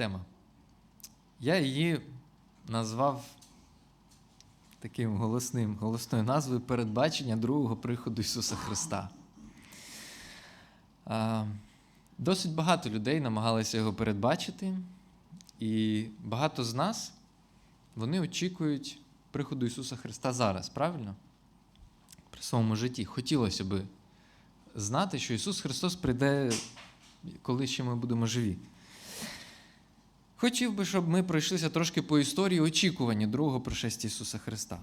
тема. Я її назвав таким голосним, голосною назвою передбачення другого приходу Ісуса Христа. Досить багато людей намагалися його передбачити, і багато з нас вони очікують приходу Ісуса Христа зараз, правильно? При своєму житті. Хотілося би знати, що Ісус Христос прийде, коли ще ми будемо живі. Хотів би, щоб ми пройшлися трошки по історії очікування другого пришестя Ісуса Христа.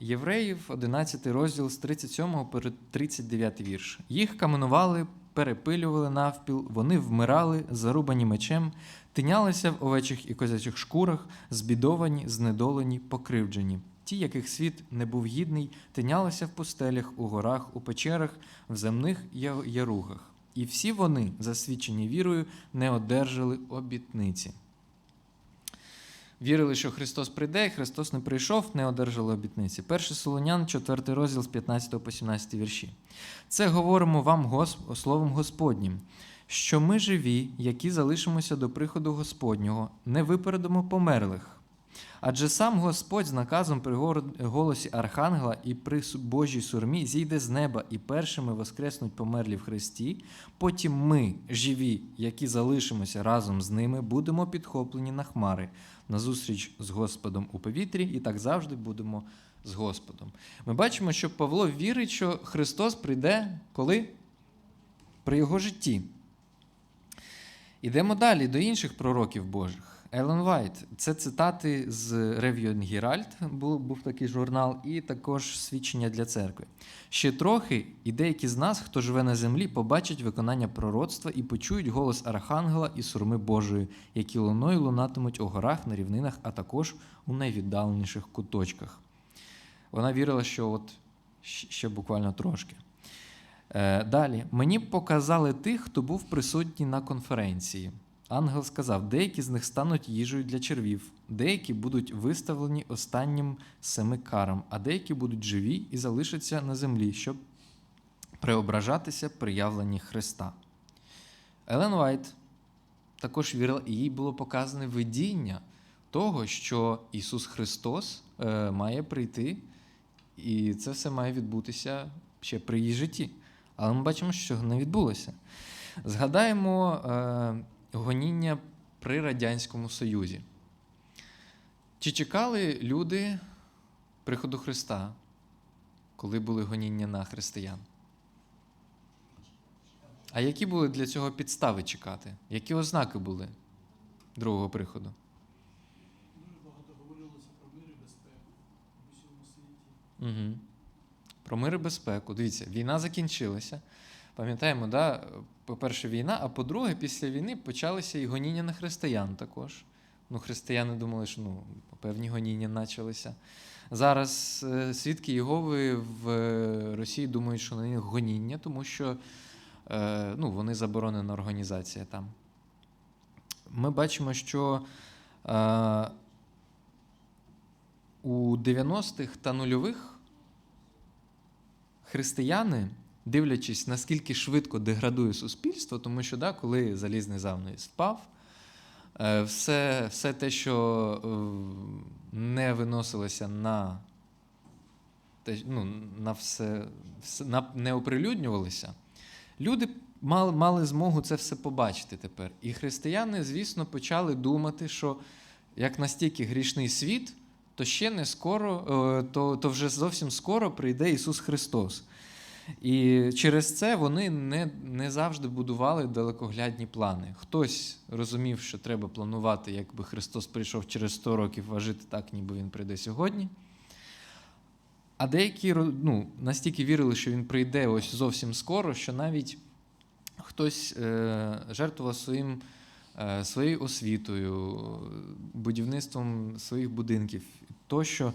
Євреїв, 11 розділ з 37 по 39 вірш. Їх каменували, перепилювали навпіл, вони вмирали, зарубані мечем, тинялися в овечих і козячих шкурах, збідовані, знедолені, покривджені. Ті, яких світ не був гідний, тинялися в пустелях, у горах, у печерах, в земних яругах. І всі вони, засвідчені вірою, не одержали обітниці. Вірили, що Христос прийде, і Христос не прийшов, не одержали обітниці. 1 Солонян, 4 розділ з 15 по 17 вірші. Це говоримо вам Гос- словом Господнім, що ми живі, які залишимося до приходу Господнього, не випередимо померлих. Адже сам Господь з наказом при голосі Архангела і при Божій сурмі зійде з неба і першими воскреснуть померлі в Христі. Потім ми, живі, які залишимося разом з ними, будемо підхоплені на хмари назустріч з Господом у повітрі, і так завжди будемо з Господом. Ми бачимо, що Павло вірить, що Христос прийде коли? При його житті. Ідемо далі до інших пророків Божих. Елен Вайт. Це цитати з Review Herald, був, був такий журнал, і також свідчення для церкви. Ще трохи, і деякі з нас, хто живе на землі, побачать виконання пророцтва і почують голос Архангела і сурми Божої, які луною лунатимуть у горах, на рівнинах, а також у найвіддаленіших куточках. Вона вірила, що от ще буквально трошки. Е, Далі, мені показали тих, хто був присутній на конференції. Ангел сказав: деякі з них стануть їжею для червів, деякі будуть виставлені останнім семи карам, а деякі будуть живі і залишаться на землі, щоб преображатися при явленні Христа. Елен Вайт також вірила, і їй було показане видіння того, що Ісус Христос е, має прийти, і це все має відбутися ще при її житті. Але ми бачимо, що не відбулося. Згадаємо е, гоніння при Радянському Союзі. Чи чекали люди приходу Христа, коли були гоніння на християн? А які були для цього підстави чекати? Які ознаки були другого приходу? Багато говорилося про мир і безпеку в усьому світі. Угу. Про мир і безпеку. Дивіться, війна закінчилася. Пам'ятаємо, да? по-перше, війна, а по-друге, після війни почалися і гоніння на християн також. Ну, християни думали, що ну, певні гоніння почалися. Зараз е, свідки Єгови в е, Росії думають, що на них гоніння, тому що е, ну, вони заборонена організація там. Ми бачимо, що у 90-х та нульових християни, дивлячись, наскільки швидко деградує суспільство, тому що да, коли залізний занавіс впав, е, все, все те, що е, не виносилося на ну, на все, все на, не оприлюднювалося, люди мали, мали змогу це все побачити тепер. І християни, звісно, почали думати, що як настільки грішний світ, то ще не скоро, е, то, то вже зовсім скоро прийде Ісус Христос. І через це вони не, не завжди будували далекоглядні плани. Хтось розумів, що треба планувати, якби Христос прийшов через 100 років, а жити так, ніби Він прийде сьогодні. А деякі ну, настільки вірили, що він прийде ось зовсім скоро, що навіть хтось е, жертвував своїм, е, своєю освітою, будівництвом своїх будинків тощо,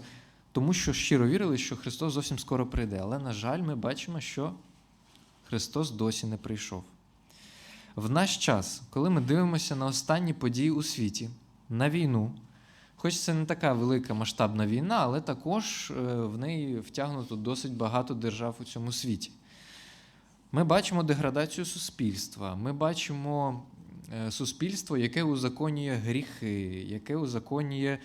тому що щиро вірили, що Христос зовсім скоро прийде. Але, на жаль, ми бачимо, що Христос досі не прийшов. В наш час, коли ми дивимося на останні події у світі, на війну, хоч це не така велика масштабна війна, але також е, в неї втягнуто досить багато держав у цьому світі. Ми бачимо деградацію суспільства, ми бачимо е, суспільство, яке узаконює гріхи, яке узаконює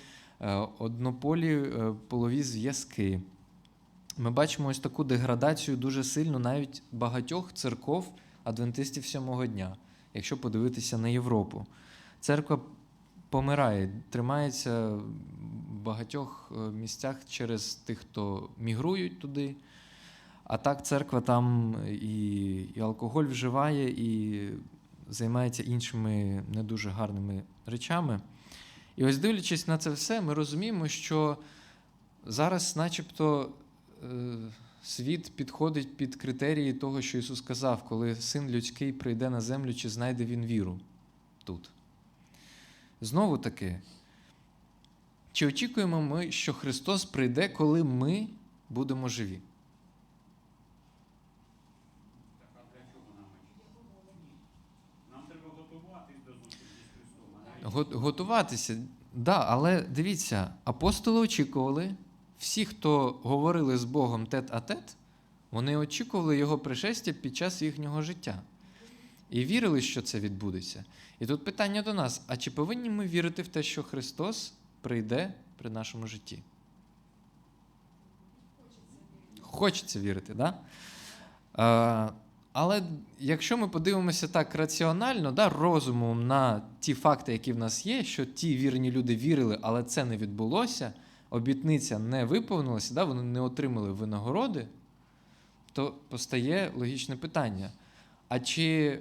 однополі е, полові зв'язки. Ми бачимо ось таку деградацію дуже сильно навіть багатьох церков адвентистів сьомого дня, якщо подивитися на Європу. Церква помирає, тримається в багатьох е, місцях через тих, хто мігрують туди. А так церква там і, і алкоголь вживає, і займається іншими не дуже гарними речами. І ось дивлячись на це все, ми розуміємо, що зараз, начебто, е, світ підходить під критерії того, що Ісус сказав, коли син людський прийде на землю, чи знайде він віру тут. Знову таки, чи очікуємо ми, що Христос прийде, коли ми будемо живі? Так а для чого нам очікувати? Нам треба готуватись до зустрічі з Христом. а навіть Го- Готуватися, да, але дивіться, апостоли очікували, всі, хто говорили з Богом тет-а-тет, вони очікували Його пришестя під час їхнього життя. І вірили, що це відбудеться. І тут питання до нас: а чи повинні ми вірити в те, що Христос прийде при нашому житті? Хочеться вірити, так? Да? Але якщо ми подивимося так раціонально, да, розумом на ті факти, які в нас є, що ті вірні люди вірили, але це не відбулося, обітниця не виповнилася, да, вони не отримали винагороди, то постає логічне питання: а чи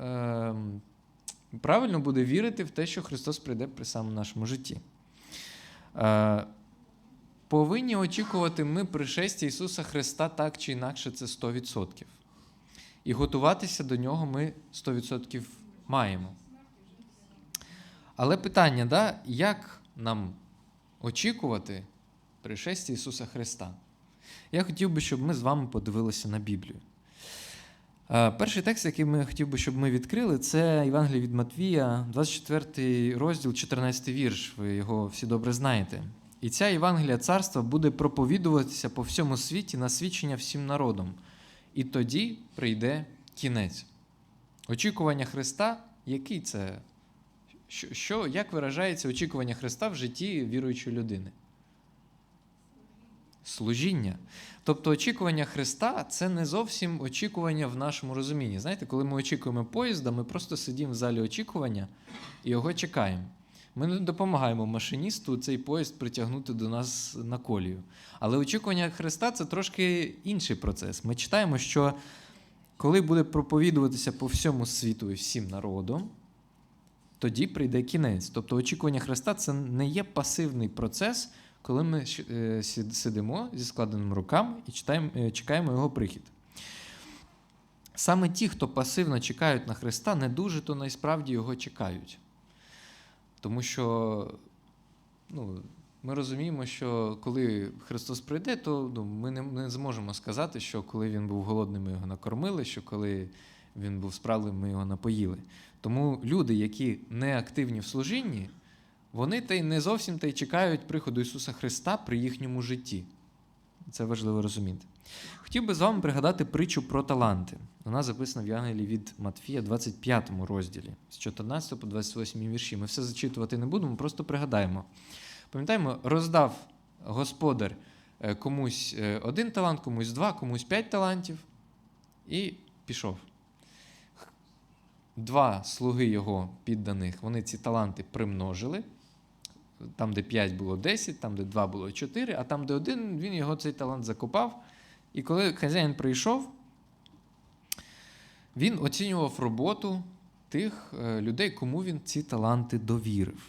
е, правильно буде вірити в те, що Христос прийде при самому нашому житті? Е, повинні очікувати ми пришестя Ісуса Христа так чи інакше, це 100%. І готуватися до нього ми 100% маємо. Але питання, да, як нам очікувати пришестя Ісуса Христа? Я хотів би, щоб ми з вами подивилися на Біблію. Е, Перший текст, який ми хотів би, щоб ми відкрили, це Євангеліє від Матвія, 24 розділ, 14 вірш. Ви його всі добре знаєте. І ця Євангелія царства буде проповідуватися по всьому світі на свідчення всім народам. І тоді прийде кінець. Очікування Христа, який це? Що, як виражається очікування Христа в житті віруючої людини? Служіння. Тобто очікування Христа це не зовсім очікування в нашому розумінні. Знаєте, коли ми очікуємо поїзда, ми просто сидимо в залі очікування і його чекаємо. Ми не допомагаємо машиністу цей поїзд притягнути до нас на колію. Але очікування Христа це трошки інший процес. Ми читаємо, що коли буде проповідуватися по всьому світу і всім народам, тоді прийде кінець. Тобто очікування Христа це не є пасивний процес, коли ми е, сидимо зі складеними руками і читаємо, е, чекаємо його прихід. Саме ті, хто пасивно чекають на Христа, не дуже то насправді його чекають. Тому що ну, ми розуміємо, що коли Христос прийде, то ну, ми не, не зможемо сказати, що коли він був голодним, ми його накормили, що коли він був справним, ми його напоїли. Тому люди, які не активні в служінні, вони та й не зовсім та й чекають приходу Ісуса Христа при їхньому житті. Це важливо розуміти. Хотів би з вами пригадати притчу про таланти. Вона записана в Євангелії від Матфія, 25 розділі, з 14 по 28 вірші. Ми все зачитувати не будемо, просто пригадаємо. Пам'ятаємо, роздав господар е, комусь е, один талант, комусь два, комусь п'ять талантів і пішов. Два слуги його підданих, вони ці таланти примножили. Там, де 5 було 10, там, де 2 було 4, а там, де один, він його цей талант закопав. І коли хазяїн прийшов, він оцінював роботу тих е, людей, кому він ці таланти довірив.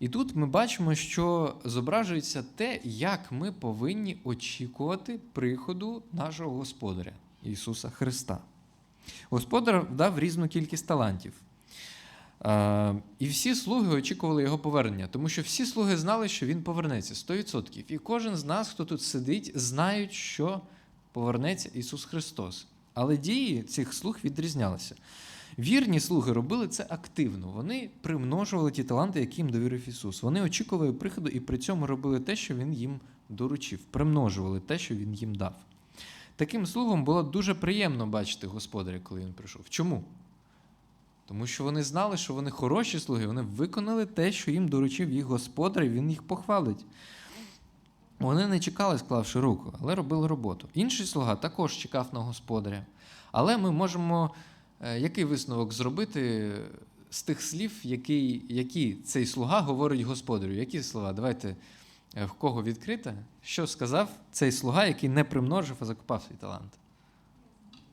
І тут ми бачимо, що зображується те, як ми повинні очікувати приходу нашого Господаря Ісуса Христа. Господар дав різну кількість талантів. І всі слуги очікували його повернення, тому що всі слуги знали, що він повернеться 100%. І кожен з нас, хто тут сидить, знають, що повернеться Ісус Христос. Але дії цих слуг відрізнялися. Вірні слуги робили це активно. Вони примножували ті таланти, які їм довірив Ісус. Вони очікували приходу і при цьому робили те, що Він їм доручив, примножували те, що Він їм дав. Таким слугам було дуже приємно бачити господаря, коли він прийшов. Чому? Тому що вони знали, що вони хороші слуги, вони виконали те, що їм доручив їх господар, і він їх похвалить. Вони не чекали, склавши руку, але робили роботу. Інший слуга також чекав на господаря. Але ми можемо е, який висновок зробити з тих слів, які, які цей слуга говорить господарю? Які слова? Давайте е, в кого відкрите? Що сказав цей слуга, який не примножив, а закопав свій талант?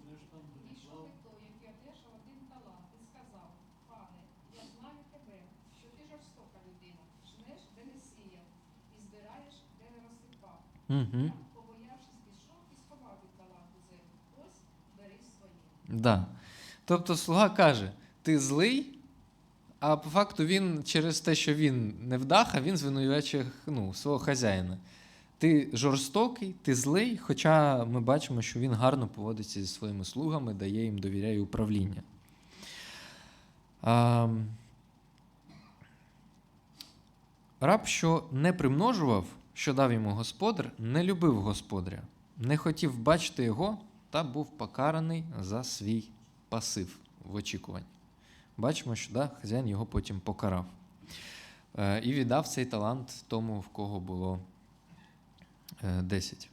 Мене ж там Ішов і той, який одержав один талант, і сказав, пане, я знаю тебе, що ти жорстока людина, жнеш, де не сіяв, і збираєш, де не розсипав. Угу. Побоявшись, пішов і сховав від землю. Ось бери своє. Да. Тобто слуга каже: ти злий, а по факту він через те, що він не вдаха, він звинувачує ну, свого хазяїна. Ти жорстокий, ти злий, хоча ми бачимо, що він гарно поводиться зі своїми слугами, дає їм довіряє управління. А, раб, що не примножував, що дав йому господар, не любив господаря, не хотів бачити його та був покараний за свій пасив в очікуванні. Бачимо, що да, хазяїн його потім покарав. Е, і віддав цей талант тому, в кого було е, 10.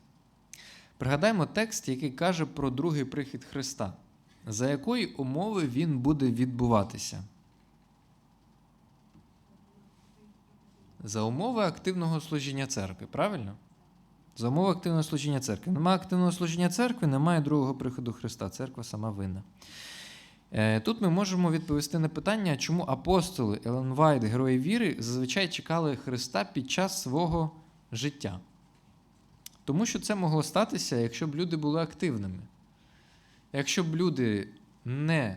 Пригадаємо текст, який каже про другий прихід Христа. За якої умови він буде відбуватися? За умови активного служіння церкви, правильно? За умови активного служіння церкви. Немає активного служіння церкви, немає другого приходу Христа. Церква сама винна. Е, Тут ми можемо відповісти на питання, чому апостоли Елен Вайт, герої віри, зазвичай чекали Христа під час свого життя. Тому що це могло статися, якщо б люди були активними. Якщо б люди не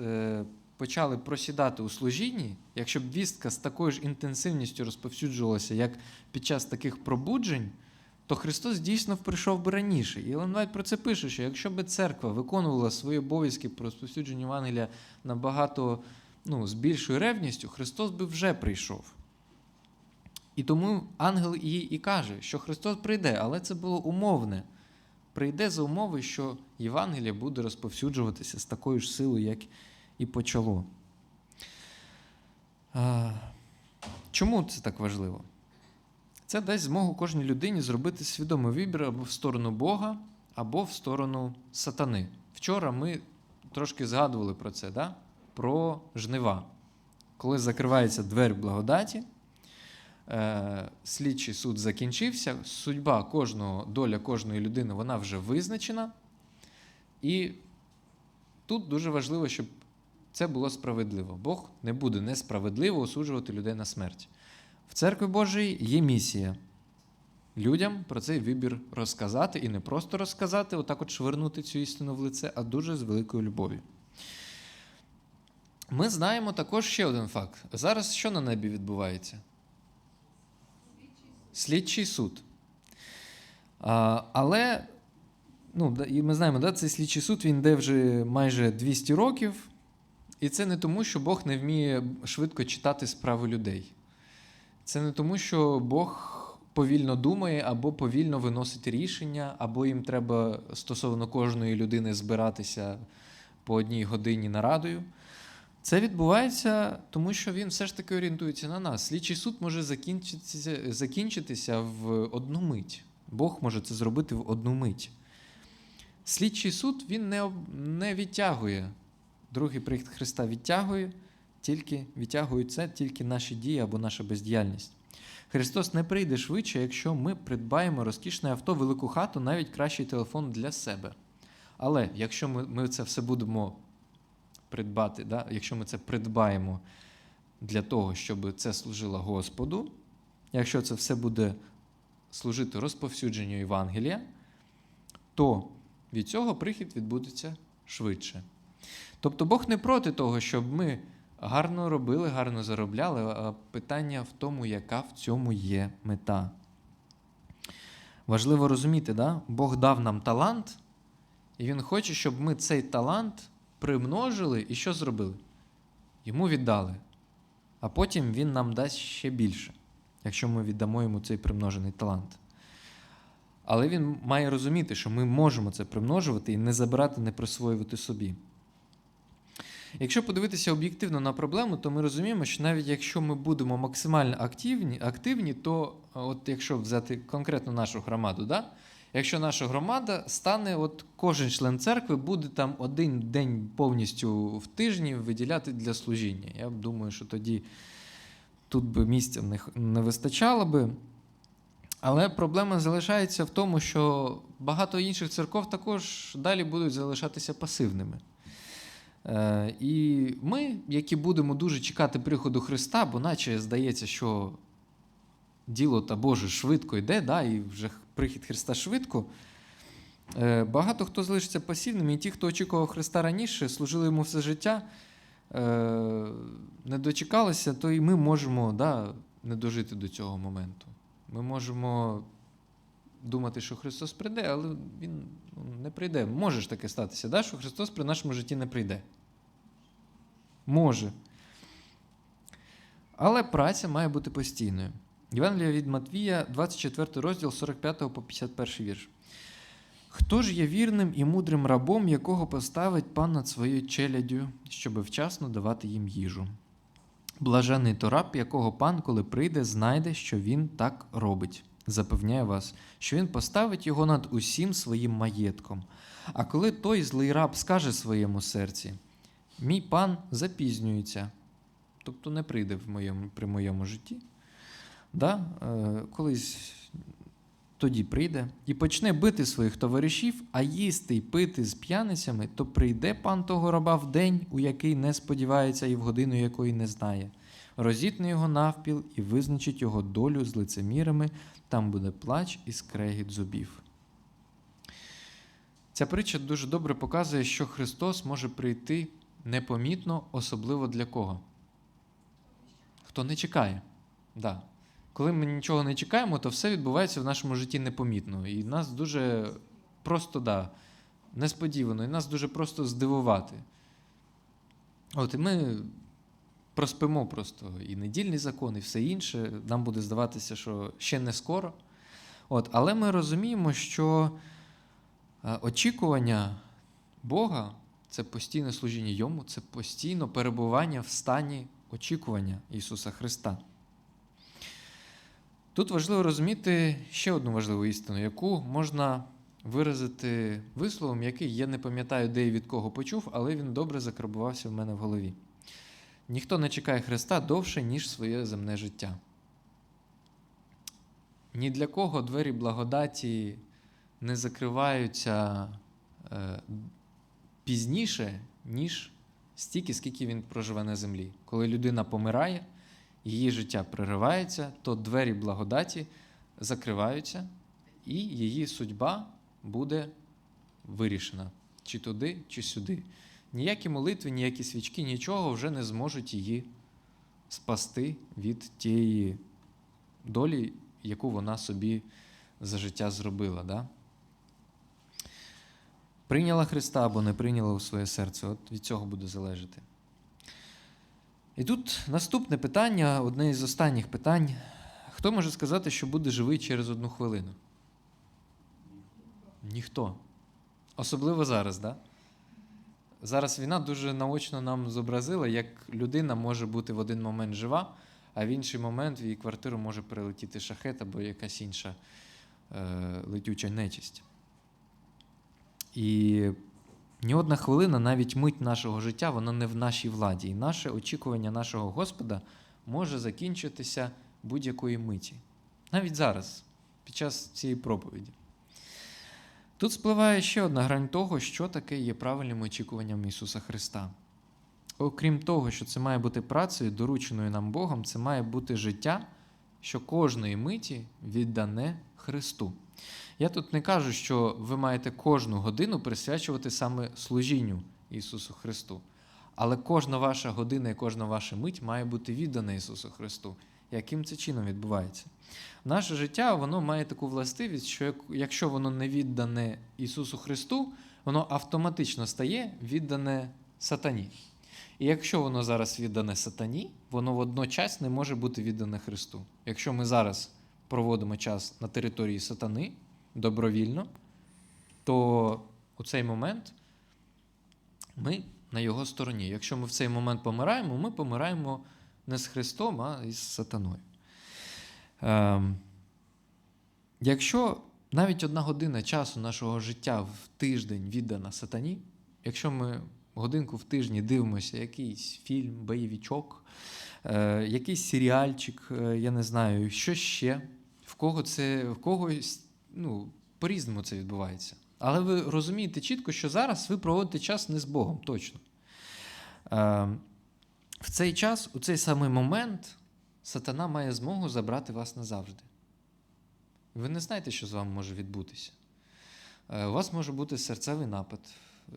е, почали просідати у служінні, якщо б вістка з такою ж інтенсивністю розповсюджувалася, як під час таких пробуджень, то Христос дійсно прийшов би раніше. І Елен Вайт про це пише, що якщо б церква виконувала свої обов'язки по розповсюдженню Євангелія набагато ну, з більшою ревністю, Христос би вже прийшов. І тому ангел їй і каже, що Христос прийде, але це було умовне. Прийде за умови, що Євангеліє буде розповсюджуватися з такою ж силою, як і почало. Чому це так важливо? Це дасть змогу кожній людині зробити свідомий вибір або в сторону Бога, або в сторону сатани. Вчора ми трошки згадували про це, да? про жнива. Коли закривається двері благодаті, е, слідчий суд закінчився, судьба кожного, доля кожної людини вона вже визначена. І тут дуже важливо, щоб це було справедливо. Бог не буде несправедливо осуджувати людей на смерть. В церкві Божій є місія людям про цей вибір розказати і не просто розказати, отак от швирнути цю істину в лице, а дуже з великою любов'ю. Ми знаємо також ще один факт. Зараз що на небі відбувається? Слідчий суд. А, але ну, ми знаємо, да, цей слідчий суд він йде вже майже 200 років. І це не тому, що Бог не вміє швидко читати справи людей. Це не тому, що Бог повільно думає або повільно виносить рішення, або їм треба стосовно кожної людини збиратися по одній годині нарадою. Це відбувається, тому що він все ж таки орієнтується на нас. Слідчий суд може закінчитися, закінчитися в одну мить. Бог може це зробити в одну мить. Слідчий суд він не, не відтягує. Другий прихід Христа відтягує, тільки відтягують це тільки наші дії або наша бездіяльність. Христос не прийде швидше, якщо ми придбаємо розкішне авто, велику хату, навіть кращий телефон для себе. Але якщо ми, ми це все будемо придбати, да? якщо ми це придбаємо для того, щоб це служило Господу, якщо це все буде служити розповсюдженню Євангелія, то від цього прихід відбудеться швидше. Тобто Бог не проти того, щоб ми гарно робили, гарно заробляли, а питання в тому, яка в цьому є мета. Важливо розуміти, да? Бог дав нам талант, і Він хоче, щоб ми цей талант примножили і що зробили? Йому віддали. А потім Він нам дасть ще більше, якщо ми віддамо йому цей примножений талант. Але він має розуміти, що ми можемо це примножувати і не забирати, не присвоювати собі. Якщо подивитися об'єктивно на проблему, то ми розуміємо, що навіть якщо ми будемо максимально активні, активні то от якщо взяти конкретно нашу громаду, да? якщо наша громада стане, от кожен член церкви буде там один день повністю в тижні виділяти для служіння. Я думаю, що тоді тут би місця не вистачало би. Але проблема залишається в тому, що багато інших церков також далі будуть залишатися пасивними. Е, і ми, які будемо дуже чекати приходу Христа, бо наче здається, що діло та Боже швидко йде, да, і вже прихід Христа швидко. Е, багато хто залишиться пасивними, і ті, хто очікував Христа раніше, служили йому все життя, е, не дочекалися, то і ми можемо да, не дожити до цього моменту. Ми можемо думати, що Христос прийде, але Він ну, не прийде. Може ж таке статися, да? що Христос при нашому житті не прийде. Може. Але праця має бути постійною. Євангелія від Матвія, 24 розділ 45 по 51 вірш. Хто ж є вірним і мудрим рабом, якого поставить пан над своєю челядю, щоби вчасно давати їм їжу? Блажений то раб, якого пан, коли прийде, знайде, що він так робить. Запевняю вас, що він поставить його над усім своїм маєтком. А коли той злий раб скаже своєму серці: Мій пан запізнюється, тобто не прийде в моєму, при моєму житті, да? е, колись тоді прийде і почне бити своїх товаришів, а їсти й пити з п'яницями, то прийде пан того раба в день, у який не сподівається, і в годину якої не знає. Розітне його навпіл і визначить його долю з лицемірами, там буде плач і скрегіт зубів. Ця притча дуже добре показує, що Христос може прийти непомітно, особливо для кого? Хто не чекає. Да. Коли ми нічого не чекаємо, то все відбувається в нашому житті непомітно. І нас дуже просто, да, несподівано, і нас дуже просто здивувати. От і ми проспимо просто і недільний закон, і все інше. Нам буде здаватися, що ще не скоро. От, але ми розуміємо, що е, очікування Бога це постійне служіння йому, це постійно перебування в стані очікування Ісуса Христа. Тут важливо розуміти ще одну важливу істину, яку можна виразити висловом, який я не пам'ятаю, де і від кого почув, але він добре закарбувався в мене в голові. Ніхто не чекає Христа довше, ніж своє земне життя. Ні для кого двері благодаті не закриваються е, пізніше, ніж стільки, скільки він проживе на землі. Коли людина помирає, її життя приривається, то двері благодаті закриваються, і її судьба буде вирішена чи туди, чи сюди. Ніякі молитви, ніякі свічки, нічого вже не зможуть її спасти від тієї долі, яку вона собі за життя зробила. Да? Прийняла Христа або не прийняла у своє серце, от від цього буде залежати. І тут наступне питання, одне із останніх питань. Хто може сказати, що буде живий через одну хвилину? Ніхто. Особливо зараз, да? Зараз війна дуже наочно нам зобразила, як людина може бути в один момент жива, а в інший момент в її квартиру може прилетіти шахет або якась інша е, летюча нечисть. І ні одна хвилина, навіть мить нашого життя, вона не в нашій владі. І наше очікування нашого Господа може закінчитися будь-якої миті. Навіть зараз, під час цієї проповіді. Тут спливає ще одна грань того, що таке є правильним очікуванням Ісуса Христа. Окрім того, що це має бути працею, дорученою нам Богом, це має бути життя, що кожної миті віддане Христу. Я тут не кажу, що ви маєте кожну годину присвячувати саме служінню Ісусу Христу. Але кожна ваша година і кожна ваша мить має бути віддана Ісусу Христу. Яким це чином відбувається? Наше життя воно має таку властивість, що якщо воно не віддане Ісусу Христу, воно автоматично стає віддане сатані. І якщо воно зараз віддане сатані, воно водночас не може бути віддане Христу. Якщо ми зараз проводимо час на території сатани добровільно, то у цей момент ми на його стороні. Якщо ми в цей момент помираємо, ми помираємо не з Христом, а із сатаною. Ем, якщо навіть одна година часу нашого життя в тиждень віддана сатані, якщо ми годинку в тижні дивимося якийсь фільм, бойовичок, е, якийсь серіальчик, е, я не знаю, що ще, в кого це, в когось, ну, по-різному це відбувається. Але ви розумієте чітко, що зараз ви проводите час не з Богом, точно. Е, в цей час, у цей самий момент, сатана має змогу забрати вас назавжди. Ви не знаєте, що з вами може відбутися. Е, У вас може бути серцевий напад,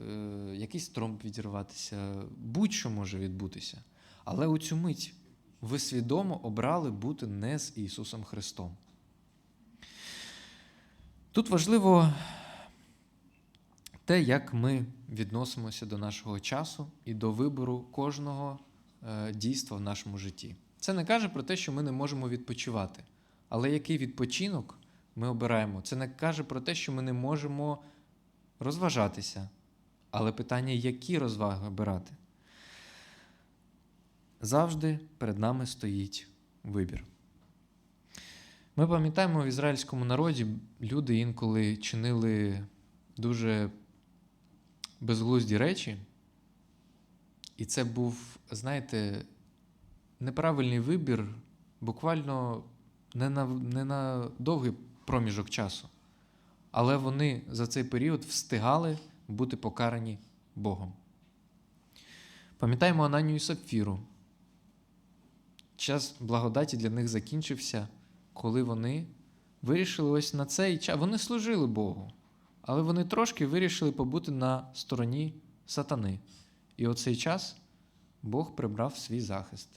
е, якийсь тромб відірватися, будь-що може відбутися. Але у цю мить ви свідомо обрали бути не з Ісусом Христом. Тут важливо те, як ми відносимося до нашого часу і до вибору кожного е, дійства в нашому житті. Це не каже про те, що ми не можемо відпочивати. Але який відпочинок ми обираємо? Це не каже про те, що ми не можемо розважатися. Але питання, які розваги обирати? Завжди перед нами стоїть вибір. Ми пам'ятаємо в ізраїльському народі люди інколи чинили дуже безглузді речі, і це був, знаєте, неправильний вибір буквально не на, не на довгий проміжок часу. Але вони за цей період встигали бути покарані Богом. Пам'ятаємо Ананію і Сапфіру. Час благодаті для них закінчився, коли вони вирішили ось на цей час. Вони служили Богу, але вони трошки вирішили побути на стороні сатани. І оцей час Бог прибрав свій захист.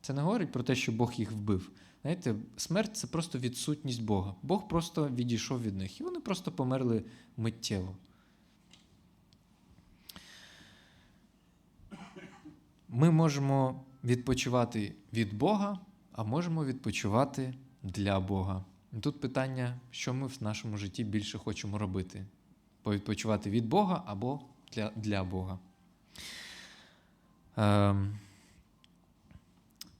Це не говорить про те, що Бог їх вбив. Знаєте, смерть це просто відсутність Бога. Бог просто відійшов від них, і вони просто померли миттєво. Ми можемо відпочивати від Бога, а можемо відпочивати для Бога. Тут питання, що ми в нашому житті більше хочемо робити: повідпочивати від Бога або для, для Бога. Ем,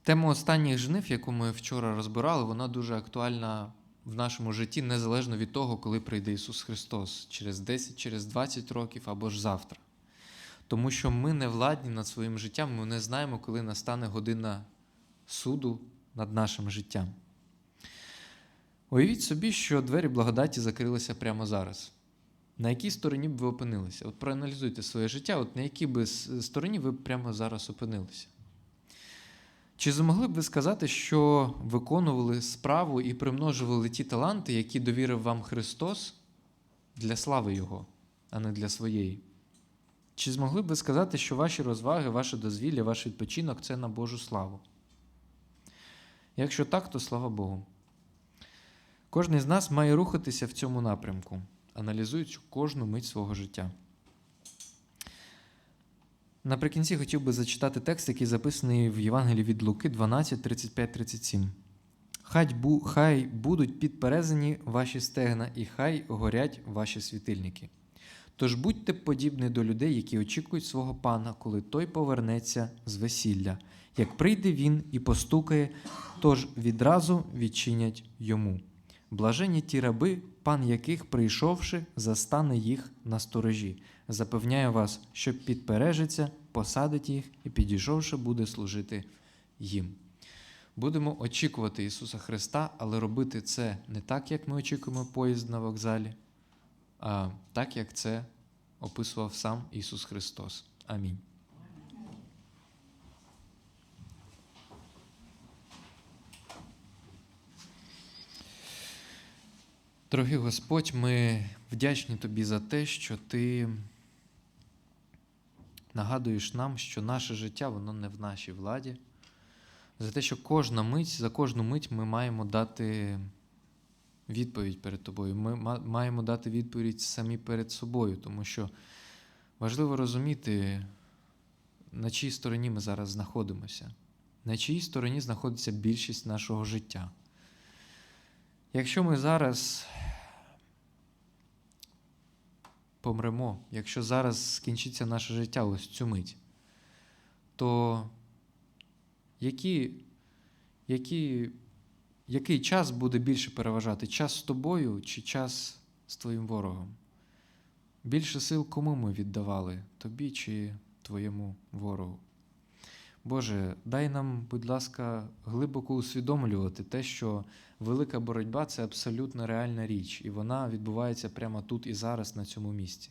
Тема останніх жнив, яку ми вчора розбирали, вона дуже актуальна в нашому житті, незалежно від того, коли прийде Ісус Христос, через 10, через 20 років або ж завтра. Тому що ми не владні над своїм життям, ми не знаємо, коли настане година суду над нашим життям. Уявіть собі, що двері благодаті закрилися прямо зараз. На якій стороні б ви опинилися? От проаналізуйте своє життя, от на якій би стороні ви прямо зараз опинилися. Чи змогли б ви сказати, що виконували справу і примножували ті таланти, які довірив вам Христос для слави Його, а не для своєї? Чи змогли б ви сказати, що ваші розваги, ваше дозвілля, ваш відпочинок це на Божу славу? Якщо так, то слава Богу. Кожен з нас має рухатися в цьому напрямку, аналізуючи кожну мить свого життя. Наприкінці хотів би зачитати текст, який записаний в Євангелії від Луки 12, 35, 37. Хай, бу, хай будуть підперезані ваші стегна, і хай горять ваші світильники. Тож будьте подібні до людей, які очікують свого пана, коли той повернеться з весілля. Як прийде він і постукає, тож відразу відчинять йому. Блажені ті раби, пан яких, прийшовши, застане їх на сторожі. Запевняю вас, що підпережиться, посадить їх і, підійшовши, буде служити їм. Будемо очікувати Ісуса Христа, але робити це не так, як ми очікуємо поїзд на вокзалі, а так, як це описував сам Ісус Христос. Амінь. Дорогий Господь, ми вдячні Тобі за те, що Ти нагадуєш нам, що наше життя воно не в нашій владі, за те, що кожна мить, за кожну мить ми маємо дати відповідь перед тобою. Ми маємо дати відповідь самі перед собою, тому що важливо розуміти, на чиїй стороні ми зараз знаходимося, на чиїй стороні знаходиться більшість нашого життя. Якщо ми зараз помремо, якщо зараз скінчиться наше життя ось цю мить, то які, які, який час буде більше переважати? Час з тобою чи час з твоїм ворогом? Більше сил кому ми віддавали? Тобі чи твоєму ворогу? Боже, дай нам, будь ласка, глибоко усвідомлювати те, що велика боротьба це абсолютно реальна річ, і вона відбувається прямо тут і зараз, на цьому місці,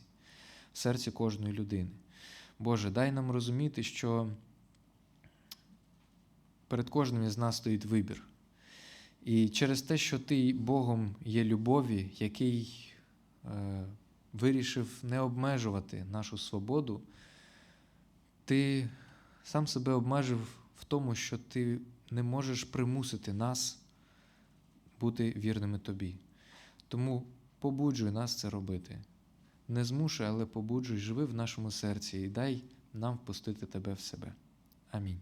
в серці кожної людини. Боже, дай нам розуміти, що перед кожним із нас стоїть вибір. І через те, що ти Богом є любові, який е, вирішив не обмежувати нашу свободу, ти сам себе обмежив в тому, що ти не можеш примусити нас бути вірними тобі. Тому побуджуй нас це робити. Не змушуй, але побуджуй, живи в нашому серці і дай нам впустити тебе в себе. Амінь.